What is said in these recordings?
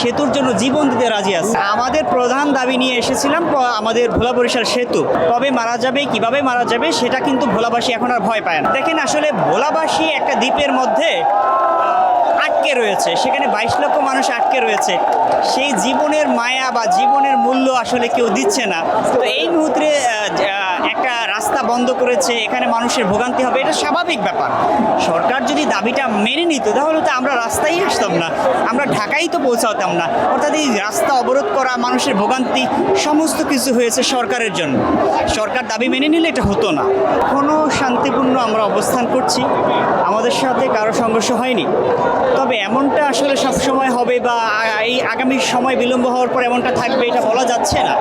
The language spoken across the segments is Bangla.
সেতুর জন্য জীবন দিতে রাজি আছে। আমাদের প্রধান দাবি নিয়ে এসেছিলাম আমাদের ভোলা বরিশাল সেতু। কবে মারা যাবে, কীভাবে মারা যাবে, সেটা কিন্তু ভোলাবাসী এখন আর ভয় পায় না। দেখেন আসলে ভোলাবাসী একটা দ্বীপের মধ্যে আটকে রয়েছে, সেখানে বাইশ লক্ষ মানুষ আটকে রয়েছে। সেই জীবনের মায়া বা জীবনের মূল্য আসলে কেউ দিচ্ছে না। তো এই মুহূর্তে একটা রাস্তা বন্ধ করেছে, এখানে মানুষের ভোগান্তি হবে, এটা স্বাভাবিক ব্যাপার। সরকার যদি দাবিটা মেনে নিত, তাহলে তো আমরা রাস্তায় আসতাম না। আমরা ঢাকাই তো পৌঁছাতাম না। অর্থাৎ এই রাস্তা অবরোধ করা, মানুষের ভোগান্তি, সমস্ত কিছু হয়েছে সরকারের জন্য। সরকার দাবি মেনে নিলে এটা হতো না। কোনো শান্তিপূর্ণ আমরা অবস্থান করছি। আমাদের সাথে কারও সংঘর্ষ হয়নি। তবে এমনটা আসলে সব সময় হবে বা এই আগামী সময় বিলম্ব হওয়ার পর এমনটা থাকবে, এটা বলা যাচ্ছে না।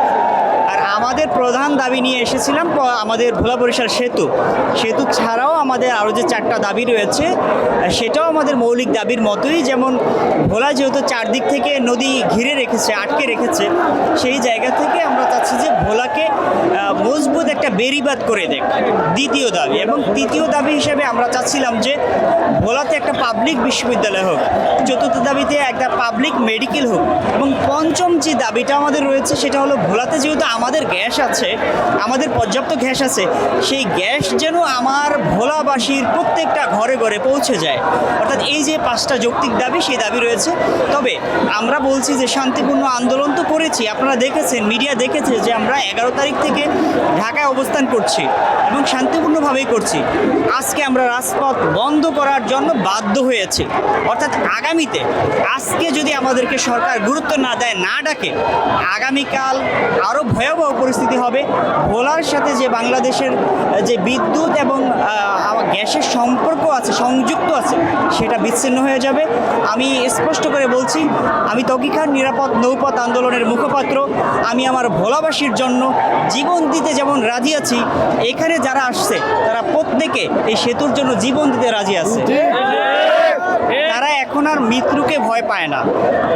আর আমাদের প্রধান দাবি নিয়ে এসেছিলাম আমাদের ভোলা বরিশাল সেতু। সেতু ছাড়াও আমাদের আরও যে চারটা দাবি রয়েছে, সেটাও আমাদের মৌলিক দাবির মতোই। যেমন ভোলা যেহেতু চারদিক থেকে নদী ঘিরে রেখেছে, আটকে রেখেছে, সেই জায়গা থেকে আমরা চাচ্ছি যে ভোলাকে মজবুত একটা বেরিবাদ করে দেখ, দ্বিতীয় দাবি। এবং তৃতীয় দাবি হিসেবে আমরা চাচ্ছিলাম যে ভোলাতে একটা পাবলিক বিশ্ববিদ্যালয় হোক, চতুর্থ দাবিতে একটা পাবলিক মেডিকেল হোক। এবং পঞ্চম যে দাবিটা আমাদের রয়েছে সেটা হলো ভোলাতে যেহেতু আমাদের গ্যাস আছে, আমাদের পর্যাপ্ত গ্যাস আছে, সেই গ্যাস যেন আমার ভোলাবাসীর প্রত্যেকটা ঘরে ঘরে পৌঁছে যায়। অর্থাৎ এই যে পাঁচটা যৌক্তিক দাবি, সেই দাবি রয়েছে। তবে আমরা বলছি যে শান্তিপূর্ণ আন্দোলন তো করেছি। আপনারা দেখেছেন মিডিয়া দেখেছে যে আমরা এগারো তারিখ থেকে ঢাকায় অবস্থান করছি এবং শান্তিপূর্ণভাবেই করছি। আজকে আমরা রাজপথ বন্ধ করার জন্য বাধ্য হয়েছি। অর্থাৎ আগামীতে, আজকে যদি আমাদেরকে সরকার গুরুত্ব না দেয়, না ডাকে, আগামীকাল আরও ভয়াবহ পরিস্থিতি হবে। ভোলার সাথে যে বাংলাদেশের যে বিদ্যুৎ এবং গ্যাসের সম্পর্ক আছে, সংযুক্ত আছে, সেটা বিচ্ছিন্ন হয়ে যাবে। আমি স্পষ্ট করে বলছি, আমি তকি খান নিরাপদ নৌপথ আন্দোলনের মুখপাত্র। আমি আমার ভোলাবাসীর জন্য জীবন দিতে যেমন রাজি আছি, এখানে যারা আসছে, তারা প্রত্যেকে এই সেতুর জন্য জীবন দিতে রাজি আছে। এখন আর মৃত্যুকে ভয় পায় না।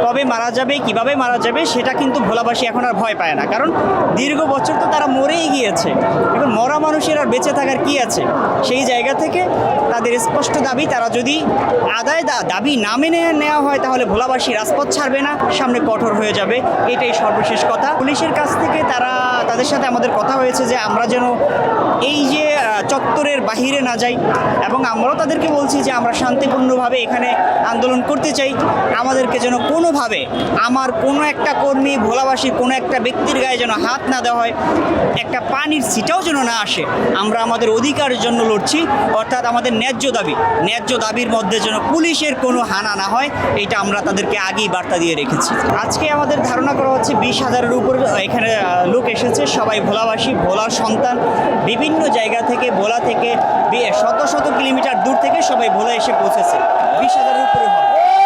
কবে মারা যাবে, কীভাবে মারা যাবে, সেটা কিন্তু ভোলাবাসী এখন আর ভয় পায় না। কারণ দীর্ঘ বছর তো তারা মরেই গিয়েছে। এখন মরা মানুষের আর বেঁচে থাকার কি আছে? সেই জায়গা থেকে তাদের স্পষ্ট দাবি, তারা যদি আদায় দা- দাবি না মেনে নেওয়া হয়, তাহলে ভোলাবাসী রাজপথ ছাড়বে না, সামনে কঠোর হয়ে যাবে। এটাই সর্বশেষ কথা। পুলিশের কাছ থেকে তারা, তাদের সাথে আমাদের কথা হয়েছে যে আমরা যেন এই চত্বরের বাহিরে না যাই এবং আমরাও তাদেরকে বলছি যে আমরা শান্তিপূর্ণভাবে এখানে আন্দোলন করতে চাই। আমাদেরকে যেন কোনোভাবে আমার কোনো একটা কর্মী, ভোলাবাসীর কোনো একটা ব্যক্তির গায়ে যেন হাত না দেওয়া হয়, একটা পানির সিটাও যেন না আসে, আমরা আমাদের অধিকারের জন্য লড়ছি। অর্থাৎ আমাদের ন্যায্য দাবি, ন্যায্য দাবির মধ্যে যেন পুলিশের কোনো হানা না হয়, এটা আমরা তাদেরকে আগেই বার্তা দিয়ে রেখেছি। আজকে আমাদের ধারণা করা হচ্ছে বিশ হাজারের উপর এখানে লোক এসেছে। সবাই ভোলাবাসী, ভোলার সন্তান, বিভিন্ন জায়গা থেকে ভোলা থেকে শত শত কিলোমিটার দূর থেকে সবাই ভোলা এসে পৌঁছেছে। বিশ হাজারের উপরে হবে।